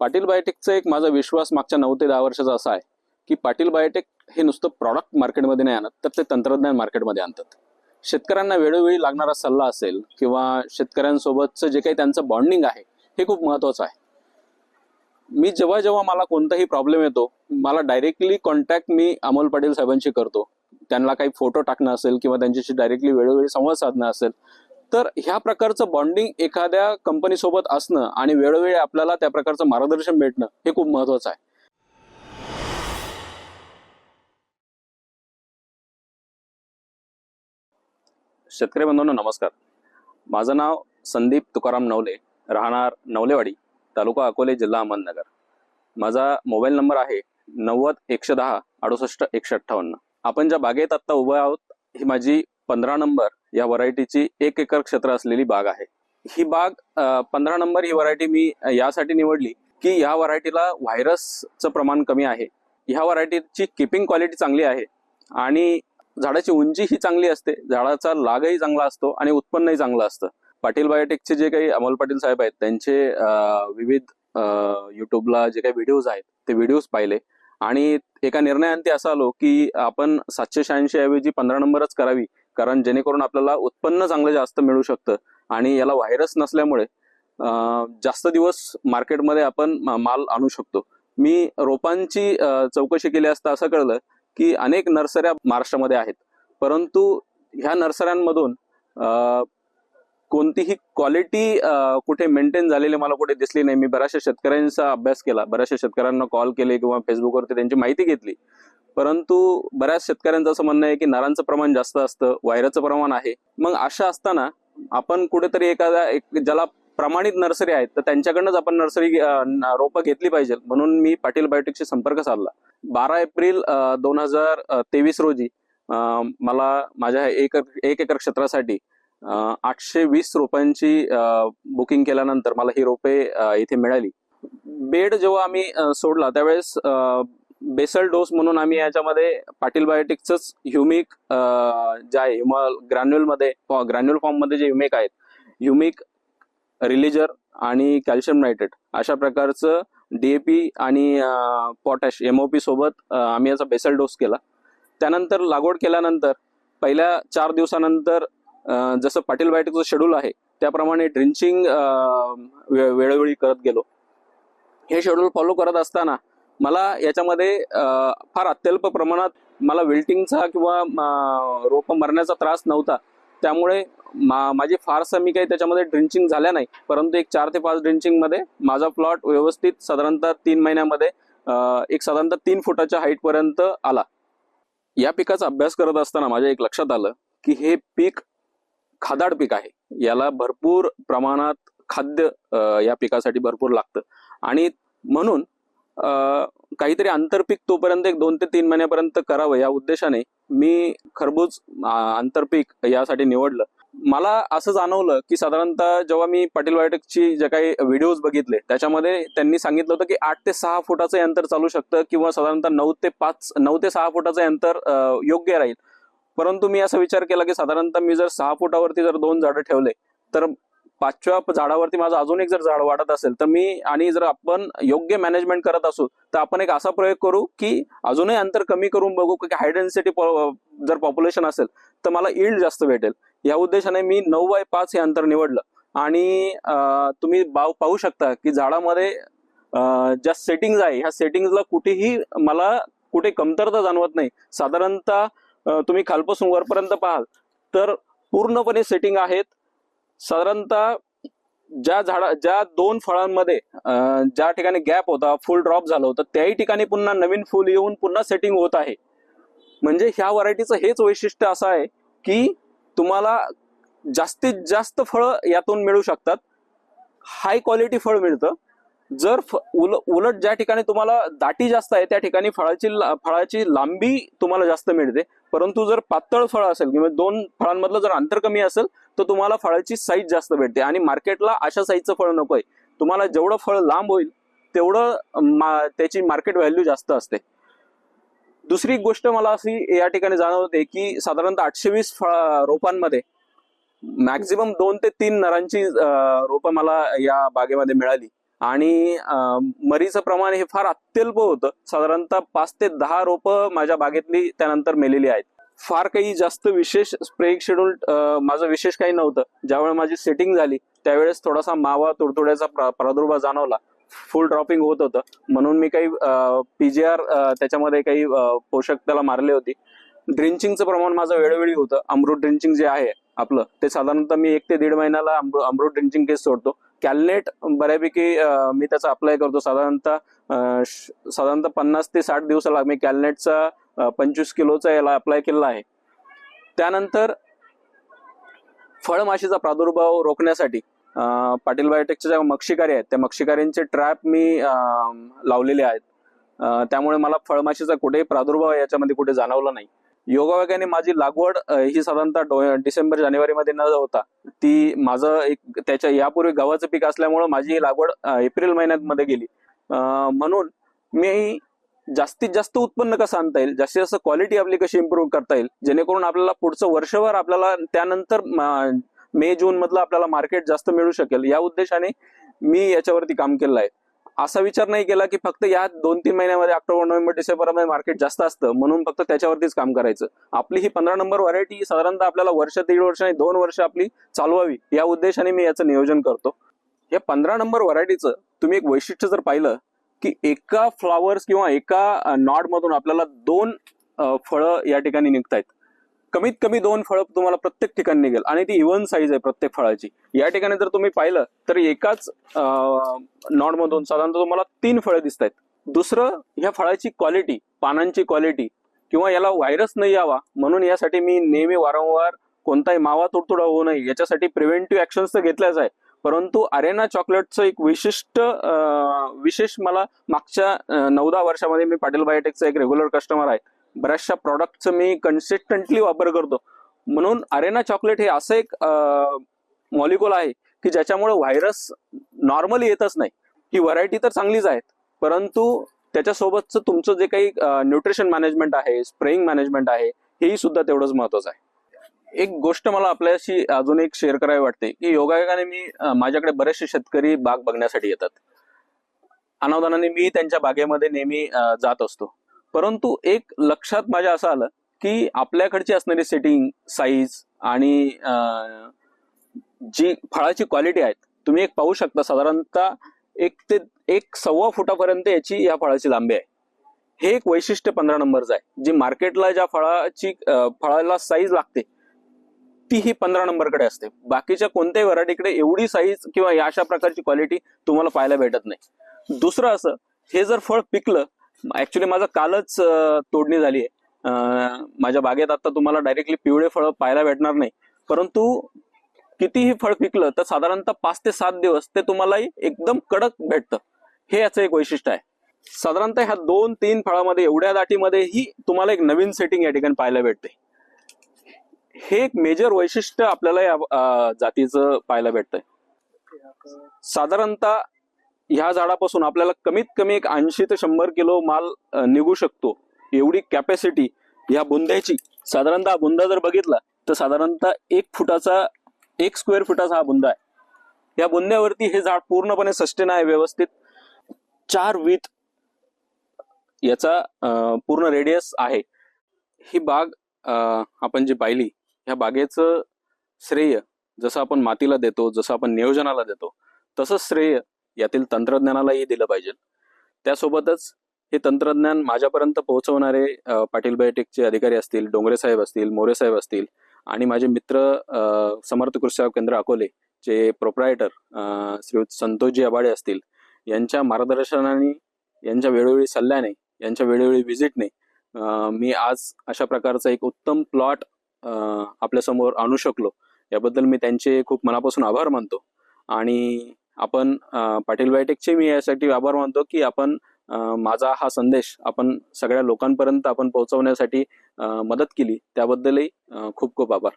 पाटील बायोटेकचा एक माझा विश्वास मागच्या नऊ ते दहा वर्षाचा असा आहे की पाटील बायोटेक हे नुसतं प्रॉडक्ट मार्केटमध्ये नाही आणत तर ते तंत्रज्ञान मार्केटमध्ये आणतात. शेतकऱ्यांना वेळोवेळी लागणारा सल्ला असेल किंवा शेतकऱ्यांसोबतचं जे काही त्यांचं बॉन्डिंग आहे हे खूप महत्वाचं आहे. मी जेव्हा जेव्हा मला कोणताही प्रॉब्लेम येतो मला डायरेक्टली कॉन्टॅक्ट मी अमोल पाटील साहेबांशी करतो. त्यांना काही फोटो टाकणं असेल किंवा त्यांच्याशी डायरेक्टली वेळोवेळी संवाद साधणं असेल तर ह्या प्रकारचं बॉन्डिंग एखाद्या कंपनीसोबत असणं आणि वेळोवेळी आपल्याला त्या प्रकारचं मार्गदर्शन भेटणं हे खूप महत्वाचं आहे. शेतकरी बंधूंनो नमस्कार. माझं नाव संदीप तुकाराम नवले राहणार नवलेवाडी तालुका अकोले जिल्हा अहमदनगर. माझा मोबाईल नंबर आहे नव्वद एकशे दहा अडुसष्ट एकशे अठ्ठावन्न. आपण ज्या बागेत आत्ता उभे आहोत ही माझी पंधरा नंबर या व्हरायटीची एक एकर क्षेत्र असलेली बाग आहे. ही बाग पंधरा नंबर ही व्हरायटी मी यासाठी निवडली की या व्हरायटीला व्हायरसचं प्रमाण कमी आहे. ह्या व्हरायटीची किपिंग क्वालिटी चांगली आहे आणि झाडाची उंची ही चांगली असते. झाडाचा लागही चांगला असतो आणि उत्पन्नही चांगलं असतं. पाटील बायोटेकचे जे काही अमोल पाटील साहेब आहेत त्यांचे विविध युट्यूबला जे काही व्हिडिओज आहेत ते व्हिडिओज पाहिले. आणि एका निर्णयांती असं आलो की आपण सातशे शहाऐंशी ऐवजी पंधरा नंबरच करावी. कारण जेणेकरून आपल्याला उत्पन्न चांगलं जास्त मिळू शकतं. आणि याला व्हायरस नसल्यामुळे जास्त दिवस मार्केटमध्ये आपण माल आणू शकतो. मी रोपांची चौकशी केली असता असं कळलं की अनेक नर्सऱ्या महाराष्ट्रामध्ये आहेत. परंतु ह्या नर्सऱ्यांमधून कोणतीही क्वालिटी कुठे मेंटेन झालेली मला कुठे दिसली नाही. मी बऱ्याचशा शेतकऱ्यांचा अभ्यास केला. बऱ्याचशा शेतकऱ्यांना कॉल केले किंवा फेसबुकवरती त्यांची माहिती घेतली. परंतु बऱ्याच शेतकऱ्यांचं असं म्हणणं आहे की नारांचं प्रमाण जास्त असतं वायराचं प्रमाण आहे. मग अशा असताना आपण कुठेतरी एखाद्या एक ज्याला प्रमाणित नर्सरी आहेत तर त्यांच्याकडनंच आपण नर्सरी रोपं घेतली पाहिजे. म्हणून मी पाटील बायोटेकशी संपर्क साधला. बारा एप्रिल दोन हजार तेवीस रोजी मला माझ्या एक एक एकर क्षेत्रासाठी आठशे वीस रोपांची बुकिंग केल्यानंतर मला ही रोपे इथे मिळाली. बेड जेव्हा आम्ही सोडला त्यावेळेस बेसल डोस म्हणून आम्ही याच्यामध्ये पाटील बायोटिकच ह्युमिक जे आहे ग्रॅन्युअलमध्ये ग्रॅन्युअल फॉर्ममध्ये जे ह्युमिक आहेत ह्युमिक रिलिजर आणि कॅल्शियम नायट्रेट अशा प्रकारचं डीएपी आणि पोटॅश एमओपी सोबत आम्ही याचा बेसल डोस केला. त्यानंतर लागवड केल्यानंतर पहिल्या चार दिवसानंतर जसं पाटील बायोटिकचं शेड्यूल आहे त्याप्रमाणे ड्रिंचिंग वेळोवेळी करत गेलो. हे शेड्यूल फॉलो करत असताना मला याच्यामध्ये फार अत्यल्प प्रमाणात मला विल्टिंगचा किंवा रोप रोपं मरण्याचा त्रास नव्हता. त्यामुळे मा माझी फारसं मी काही त्याच्यामध्ये ड्रिंचिंग झाल्या नाही. परंतु एक चार ते पाच ड्रिंचिंगमध्ये माझा प्लॉट व्यवस्थित साधारणतः तीन महिन्यामध्ये एक साधारणतः तीन फुटाच्या हाईट पर्यंत आला. या पिकाचा अभ्यास करत असताना माझ्या एक लक्षात आलं की हे पीक खादाड पीक आहे. याला भरपूर प्रमाणात खाद्य या पिकासाठी भरपूर लागतं. आणि म्हणून काहीतरी आंतरपीक तोपर्यंत एक दोन ते तीन महिन्यापर्यंत करावं या उद्देशाने मी खरबूज आंतरपीक यासाठी निवडलं. मला असं जाणवलं की साधारणतः जेव्हा मी पाटील बायोटेकची जे काही व्हिडिओज बघितले त्याच्यामध्ये त्यांनी सांगितलं होतं की आठ ते सहा फुटाचं अंतर चालू शकतं किंवा साधारणतः नऊ ते पाच नऊ ते सहा फुटाचं अंतर योग्य राहील. परंतु मी असा विचार केला की साधारणतः मी जर सहा फुटावरती जर दोन झाडं ठेवले तर पाचव्या झाडावरती माझं अजून एक जर झाड वाढत असेल तर मी आणि जर आपण योग्य मॅनेजमेंट करत असू तर आपण एक असा प्रयोग करू की अजूनही अंतर कमी करून बघू की हाय डेन्सिटी जर पॉप्युलेशन असेल तर मला इल्ड जास्त भेटेल. या उद्देशाने मी नऊ बाय पाच हे अंतर निवडलं. आणि तुम्ही बाव पाहू शकता की झाडामध्ये ज्या सेटिंग्ज आहे ह्या सेटिंग्जला कुठेही मला कुठे कमतरता जाणवत नाही. साधारणतः तुम्ही खालपासून वरपर्यंत पाहाल. तर पूर्णपणे सेटिंग आहेत. साधारणतः ज्या झाडा ज्या दोन फळांमध्ये ज्या ठिकाणी गॅप होता फुल ड्रॉप झालं होतं त्याही ठिकाणी पुन्हा नवीन फुल येऊन पुन्हा सेटिंग होत आहे. म्हणजे ह्या व्हरायटीचं हेच वैशिष्ट्य असं आहे की तुम्हाला जास्तीत जास्त फळं यातून मिळू शकतात. हाय क्वालिटी फळ मिळतं. जर फ- उल उलट ज्या ठिकाणी तुम्हाला दाटी जास्त आहे त्या ठिकाणी फळाची फळाची लांबी तुम्हाला जास्त मिळते. परंतु जर पातळ फळ असेल किंवा दोन फळांमधलं जर अंतर कमी असेल तर तुम्हाला फळाची साईज जास्त भेटते. आणि मार्केटला अशा साईजचं फळ नको आहे. तुम्हाला जेवढं फळ लांब होईल तेवढं मा- त्याची मार्केट व्हॅल्यू जास्त असते. दुसरी गोष्ट मला अशी या ठिकाणी जाणवते की साधारणतः आठशे वीस रोपांमध्ये मॅक्झिमम दोन ते तीन नरांची रोपं मला या बागेमध्ये मिळाली. आणि मरीचं प्रमाण हे फार अत्यल्प होतं. साधारणतः पाच ते दहा रोपं माझ्या बागेतली त्यानंतर मेलेली आहेत. फार काही जास्त विशेष स्प्रेइंग शेड्यूल माझं विशेष काही नव्हतं. ज्यावेळेस माझी सेटिंग झाली त्यावेळेस थोडासा मावा तुडतुड्याचा प्रादुर्भाव जाणवला. फुल ड्रॉपिंग होत होतं. म्हणून मी काही पीजीआर त्याच्यामध्ये काही पोषक त्याला मारले होते. ड्रिंचिंगचं प्रमाण माझं वेळोवेळी होतं. अमृत ड्रिंचिंग जे आहे आपलं ते साधारणतः मी एक ते दीड महिन्याला अमृत ड्रिंचिंग केस सोडतो. कॅलनेट बऱ्यापैकी मी त्याचा अप्लाय करतो. साधारणतः साधारणतः पन्नास ते साठ दिवसाला मी कॅलनेटचा पंचवीस किलोचा याला अप्लाय केलेला आहे. त्यानंतर फळमाशीचा प्रादुर्भाव रोखण्यासाठी पाटील बायोटेकच्या ज्या मक्षिकारी आहेत त्या मक्षिकारींचे ट्रॅप मी लावलेले आहेत. त्यामुळे मला फळमाशीचा कुठेही प्रादुर्भाव याच्यामध्ये कुठे जाणवला नाही. योगायोगाने माझी लागवड ही साधारणतः डो- डिसेंबर जानेवारीमध्ये न होता ती माझं एक त्याच्या यापूर्वी गव्हाचं पीक असल्यामुळं माझी ही लागवड एप्रिल महिन्यात मध्ये गेली म्हणून मी जास्तीत जास्त उत्पन्न कसं आणता येईल जास्तीत जास्त क्वालिटी आपली कशी इम्प्रूव्ह करता येईल जेणेकरून आपल्याला पुढचं वर्षभर आपल्याला त्यानंतर मे जून मधलं आपल्याला मार्केट जास्त मिळू शकेल या उद्देशाने मी याच्यावरती काम केलं आहे. असा विचार नाही केला की फक्त या दोन तीन महिन्यामध्ये ऑक्टोबर नोव्हेंबर डिसेंबरमध्ये मार्केट जास्त असतं. म्हणून फक्त त्याच्यावरतीच काम करायचं. आपली ही पंधरा नंबर व्हरायटी साधारणतः आपल्याला वर्ष दीड वर्ष आणि दोन वर्ष आपली चालवावी या उद्देशाने मी याचं नियोजन करतो. या पंधरा नंबर व्हरायटीचं तुम्ही एक वैशिष्ट्य जर पाहिलं की एका फ्लॉवर्स किंवा एका नॉड मधून आपल्याला दोन फळं या ठिकाणी निघतायत. कमीत कमी दोन फळं तुम्हाला प्रत्येक ठिकाणी निघेल. आणि ती इव्हन साईज आहे प्रत्येक फळाची. या ठिकाणी जर तुम्ही पाहिलं तर एकाच नॉडमधून साधारणतः तुम्हाला तीन फळं दिसत आहेत. दुसरं ह्या फळाची क्वालिटी पानांची क्वालिटी किंवा याला व्हायरस नाही यावा म्हणून यासाठी मी नेहमी वारंवार कोणताही मावा तुडतुडा होऊ नये. याच्यासाठी प्रिव्हेंटिव्ह ऍक्शन्स तर घेतल्याच आहे परंतु अरेना चॉकलेटचं एक विशिष्ट विशेष मला मागच्या नऊ दहा वर्षामध्ये मी पाटील बायोटेकचा एक रेग्युलर कस्टमर आहे बऱ्याचशा प्रॉडक्टचं मी कन्सिस्टंटली वापर करतो. म्हणून अरेना चॉकलेट हे असं एक मॉलिक्युल आहे की ज्याच्यामुळे व्हायरस नॉर्मली येतच नाही. ही व्हरायटी तर चांगलीच आहेत. परंतु त्याच्यासोबतचं तुमचं जे काही न्यूट्रिशन मॅनेजमेंट आहे स्प्रेइंग मॅनेजमेंट आहे हेही सुद्धा तेवढंच महत्वाचं आहे. एक गोष्ट मला आपल्याशी अजून एक शेअर करावी वाटते की योगायोगाने मी माझ्याकडे बरेचसे शेतकरी बाग बघण्यासाठी येतात. अनावधानाने मी त्यांच्या बागेमध्ये नेहमी जात असतो. परंतु एक लक्षात माझ्या असं आलं की आपल्याकडची असणारी सेटिंग साईज आणि जी फळाची क्वालिटी आहेत तुम्ही एक पाहू शकता साधारणतः एक ते एक सव्वा फुटापर्यंत याची या फळाची लांबी आहे. हे एक वैशिष्ट्य पंधरा नंबरचं आहे. जी मार्केटला ज्या फळाची फळाला साईज लागते ती ही पंधरा नंबरकडे असते. बाकीच्या कोणत्याही व्हरायटीकडे एवढी साईज किंवा या अशा प्रकारची क्वालिटी तुम्हाला पाहायला भेटत नाही. दुसरं असं हे जर फळ पिकलं ऍक्च्युली माझं कालच तोडणी झाली आहे. माझ्या बागेत आता तुम्हाला डायरेक्टली पिवळे फळं पाहायला भेटणार नाही. परंतु कितीही फळ पिकलं तर साधारणतः पाच ते सात दिवस ते तुम्हालाही एकदम कडक भेटतं. हे याचं एक वैशिष्ट्य आहे. साधारणतः ह्या दोन तीन फळामध्ये एवढ्या दाटीमध्येही तुम्हाला एक नवीन सेटिंग या ठिकाणी पाहायला भेटते. हे एक मेजर वैशिष्ट्य आपल्याला या जातीचं पाहायला भेटतंय. साधारणतः ह्या झाडापासून आपल्याला कमीत कमी एक ऐंशी ते शंभर किलो माल निघू शकतो. एवढी कॅपॅसिटी ह्या बुंद्याची. साधारणतः हा बुंदा जर बघितला तर साधारणतः एक फुटाचा एक स्क्वेअर फुटाचा हा बुंदा आहे. या बुंद्यावरती हे झाड पूर्णपणे सस्टेन आहे व्यवस्थित. चार वीत याचा पूर्ण रेडियस आहे. ही बाग आपण जी पाहिली ह्या बागेचं श्रेय जसं आपण मातीला देतो जसं आपण नियोजनाला देतो तसंच श्रेय यातील तंत्रज्ञानालाही दिलं पाहिजे. त्यासोबतच हे तंत्रज्ञान माझ्यापर्यंत पोहोचवणारे पाटील बायोटेकचे अधिकारी असतील डोंगरे साहेब असतील मोरे साहेब असतील आणि माझे मित्र समर्थ कृषी सेवा केंद्र अकोले चे प्रोप्रायटर श्री संतोषजी आबाडे असतील यांच्या मार्गदर्शनाने यांच्या वेळोवेळी सल्ल्याने यांच्या वेळोवेळी व्हिजिटने मी आज अशा प्रकारचा एक उत्तम प्लॉट आपल्यासमोर आणू शकलो. याबद्दल मी त्यांचे खूप मनापासून आभार मानतो आणि आपण पाटील बायोटेकचे मी यासाठी आभार मानतो की आपण माझा हा संदेश आपण सगळ्या लोकांपर्यंत आपण पोहोचवण्यासाठी मदत केली. त्याबद्दलही खूप खूप आभार.